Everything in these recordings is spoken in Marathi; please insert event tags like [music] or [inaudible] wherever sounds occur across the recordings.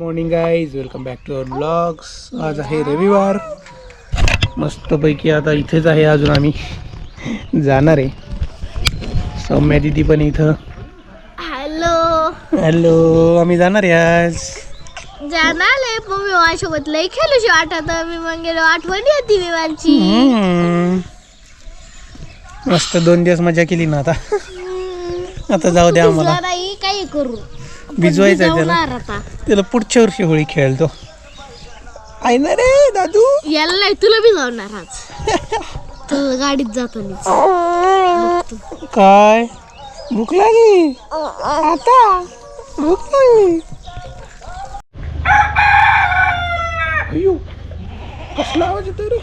Morning guys welcome back to our blogs. आज आहे रविवार. मस्तपैकी आता इथेच आहे अजून आम्ही. जाणार आहे. सौम्या दिदी पण इथं. हॅलो. हॅलो आम्ही जाणार आहे आज. जाणार आहे मम्मी माझ्यासोबत लई खेळूशी वाटत मी मग गेलो आठवणी होती मी माझी. मस्त दोन दिवस मजा केली ना आता. आता जाऊ द्या आम्हाला. नाही काही करू. भिजवायचं त्याला आता. त्याला पुढच्या वर्षी होळी खेळतो. आहे ना रे दादू? याला नाही तुला भिजवणार आज. [laughs] तू गाडीत जातो काय? भूक लागली? आता? भूक लागली? अयो कसला आवाज येतो रे?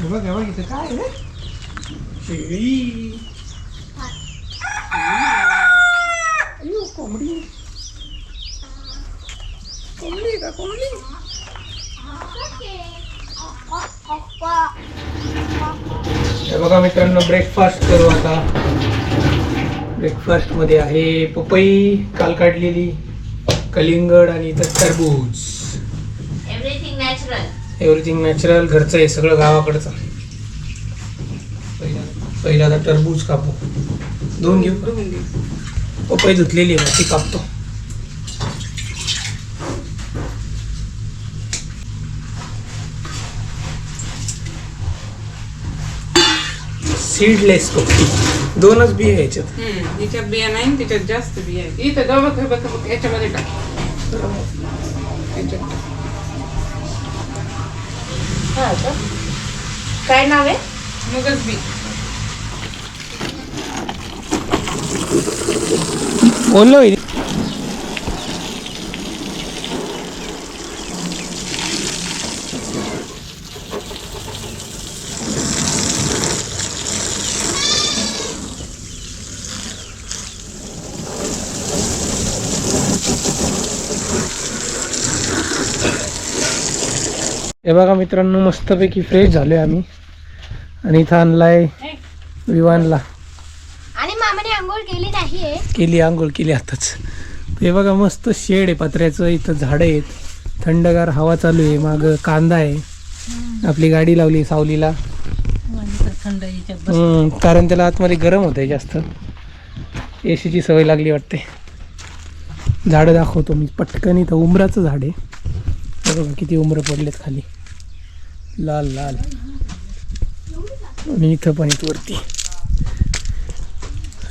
बघ बघ इथं काय शेळी अयो कोंबडी कोंबडी आहे का कोंबडी हे बघा मित्रांनो ब्रेकफास्ट करू आता. ब्रेकफास्टमध्ये आहे पपई काल काढलेली कलिंगड आणि इथं टरबूज. एव्हरीथिंग नॅचरल एव्हरीथिंग नॅचरल घरचं आहे सगळं गावाकडचं. पहिला पहिला आता टरबूज कापू. दोन घेऊ? पपई धुतलेली आहे ती कापतो. सीडलेस पपई दोनच बी आहे याच्यात. हम्म, याच्यात बिया नाही त्याच्यात जास्त बिया आहेत. इथं गवत बघ बघ, याच्यामध्ये टाक. याच्यात टाक. काय नाव आहे? मगच बी. बोललो हे बघा मित्रांनो मस्तपैकी फ्रेश झालोय आम्ही. आणि इथं आणलाय विवानला. आणि मामाने आंघोळ केली नाही केली आंघोळ केली आताच. हे बघा मस्त शेड आहे पत्र्याचं इथं झाडं आहेत. थंडगार हवा चालू आहे माग कांदा आहे. आपली गाडी लावली सावलीला. कारण त्याला आतमध्ये गरम होत आहे जास्त ए सीची सवय लागली वाटते. झाडं दाखवतो मी पटकन इथं उमराचं झाड आहे. बघा किती उमरं पडलेत खाली. लाल लाल. आणि इथं पण इथं वरती.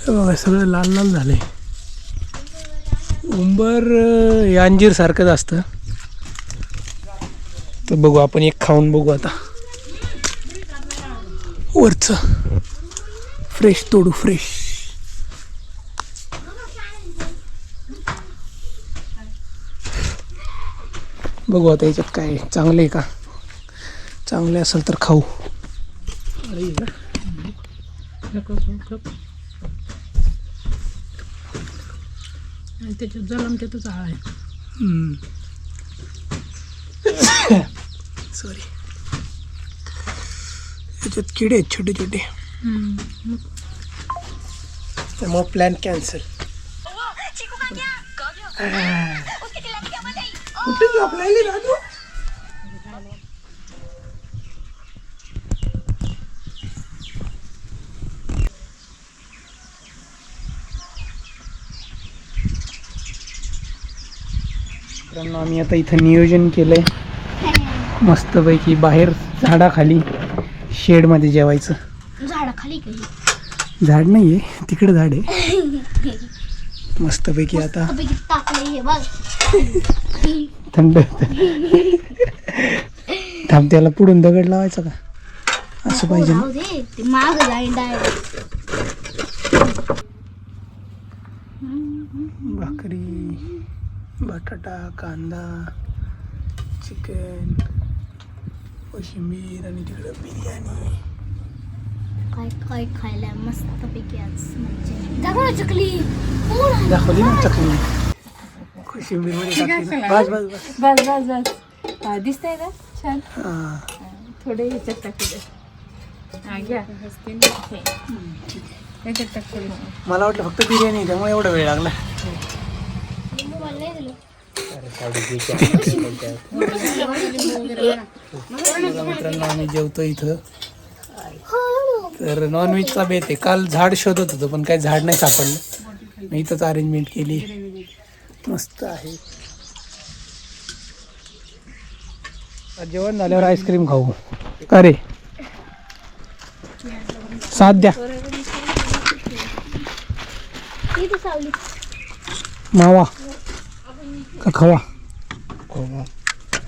बघा सगळं लाल लाल झालंय. उंबर अं, हे सारखंच असतं. तर बघू आपण एक खाऊन बघू आता. वरचं. फ्रेश तोडू फ्रेश बघू आता याच्यात काय चांगलं आहे का? चांगले असेल तर खाऊ. अरे हे ना. त्याच्यात जलम त्यातच आहे. सॉरी याच्यात किडे आहेत छोटे छोटे. त्यामुळे प्लॅन कॅन्सल कुठे जॉब लागली राजू? मित्रांनो आम्ही आता इथं नियोजन केलंय. मस्तपैकी बाहेर झाडाखाली शेडमध्ये जेवायचं. झाडाखाली झाड नाही आहे तिकडे झाड आहे. [laughs] मस्तपैकी आता हे थंड थांब त्याला पुढून दगड लावायचा का? असं पाहिजे माग जाईन डायरेक्ट भाकरी. बटाटा कांदा चिकन कोशिंबीर आणि तिकडं बिर्याणी. काय काय खायला मस्त पैकी आज म्हणजे दाखव चकली. कोण दाखवली ना चकली. कोशिंबीरमध्ये. बस बस बस. बस बस बस. हा, दिसतंय ना? छान. हा. थोडे ह्याच्यात टाकू दे. हा घ्या. याच्यात टाक थोडी मला वाटलं फक्त बिर्याणी त्यामुळे एवढा वेळ लागला. बघा मित्रांनो आम्ही जेवतो इथं. तर नॉनव्हेजचा बेत आहे. काल झाड शोधत होतो पण काही झाड नाही सापडलं. मी इथंच अरेंजमेंट केली. मस्त आहे. जेवण झाल्यावर आईस्क्रीम खाऊ. का रे? साथ द्या. मावा. का खवा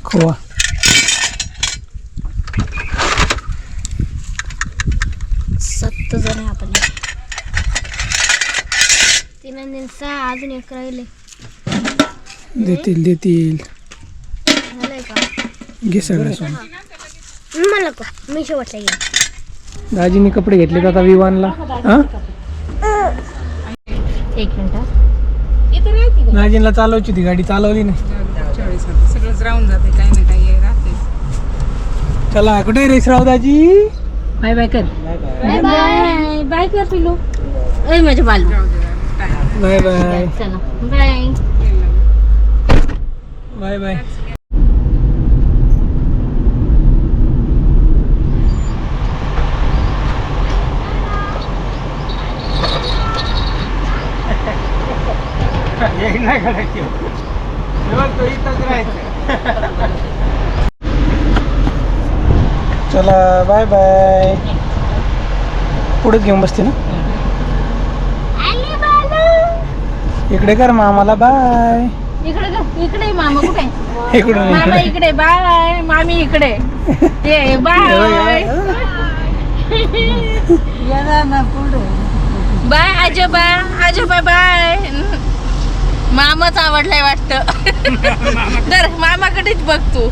खवा सत्त जण आहे आपण. तीन आणि सहा अजून एक राहिले. देतील देतील. झालंय का? घे सगळं सोन. मला का मी शेवटला गेला दाजीने कपडे घेतले आता विवानला. हा? एक मिनिट दाजींला चालवायची होती गाडी चालवली नाही. चाळीस सगळंच राहून जाते काही ना काही राहते. चला कुठे रेस राव दाजी बाय बाय कर. Bye bye. बाय कर पिलू ए माझे बालू. Bye bye. चला. बाय. Bye bye. [laughs] चला बाय बाय पुढे घेऊन बसते ना? इकडे कर मामाला बाय इकडे जा, इकडे मामा कुठे? [laughs] इकडून मामा इकडे इकडे बाय मामी इकडे. ये बाय [laughs] बाय आजोबा. आजोबा बाय मामाच आवडलाय वाटत. तर मामाकडेच बघ तू.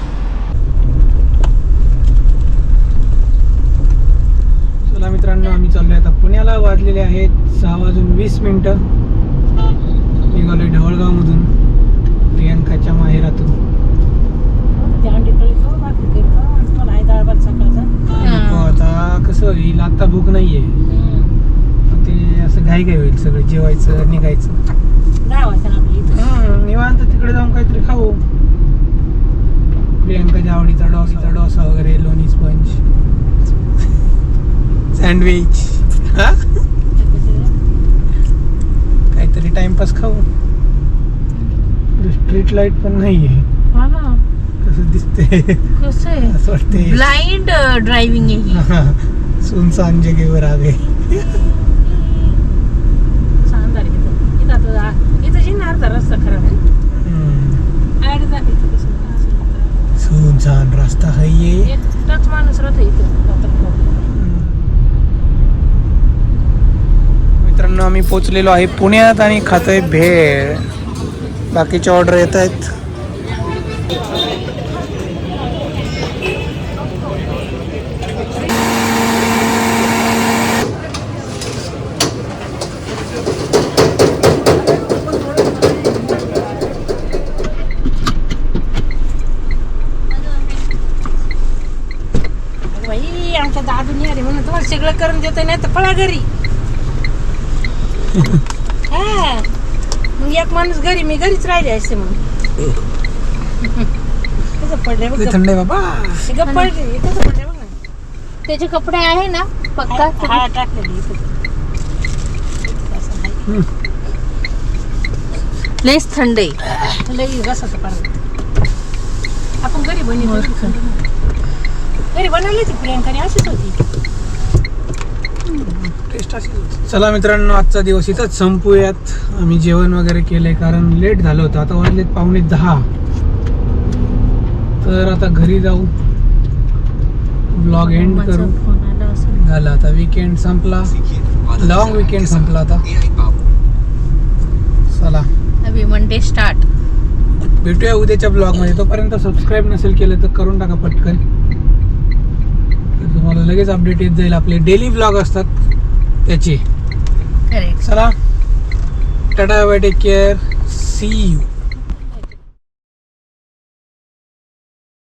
चला मित्रांनो आम्ही चाललोय आता पुण्याला. वाजलेले आहेत सहा वाजून वीस मिनिटं. निघालोय ढवळगावमधून. प्रियंकाच्या माहेरातून. आता कसं होईल आता भूक नाहीये. ते असं घाई घाई होईल सगळं जेवायचं निघायचं. निवांत तिकडे जाऊन काहीतरी खाऊ. प्रियंकाच्या आवडीचा डोसा डोसा वगैरे लोणी स्पंज. सँडविच हा? काहीतरी टाइमपास खाऊ. स्ट्रीट लाइट पण नाहीये. कसं दिसते? कसं आहे? असं वाटते ब्लाइंड ड्रायव्हिंग आहे ही. सुनसान जगेवर आ गए रस्ता खराब आहे हम्म, ऍड जाते इथं कसं सुनसान रास्ता है ये एकटाच माणूस राहतो इथं रात्रभर. मित्रांनो आम्ही पोचलेलो आहे पुण्यात आणि खातोय भेळ. बाकीचे ऑर्डर येत आहेत बाई आमच्या दादूनी अरे म्हणून तुम्हाला सगळं करून देतोय नाही तर पळा घरी. [laughs] हा. मग एक माणूस घरी मी घरीच राहिले असते मग कसं पडले बघ. लय थंड आहे बाबा. गप्प पडले हे कसं पडले बघ. ना त्याचे कपडे आहे ना पक्का? हा टाकलेली. लयच थंड आहे. लई पाणी आपण घरी बनवतो घरी बनवली होती प्रियंकाने अशीच होती. चला मित्रांनो आजचा दिवस इथंच संपूयात. आम्ही जेवण वगैरे केलंय कारण लेट झालं होतं. आता वाजलेत पावणे दहा. तर आता घरी जाऊ. ब्लॉग एंड करू. झालं आता विकेंड संपला. लॉंग विकेंड संपला आता. चला. अभी मंडे स्टार्ट भेटूया उद्याच्या ब्लॉगमध्ये तोपर्यंत सबस्क्राईब नसेल केलं तर करून टाका पटकन. तुम्हाला लगेच अपडेट येत जाईल. आपले डेली ब्लॉग असतात त्याचे. चला. Tata bye take care see you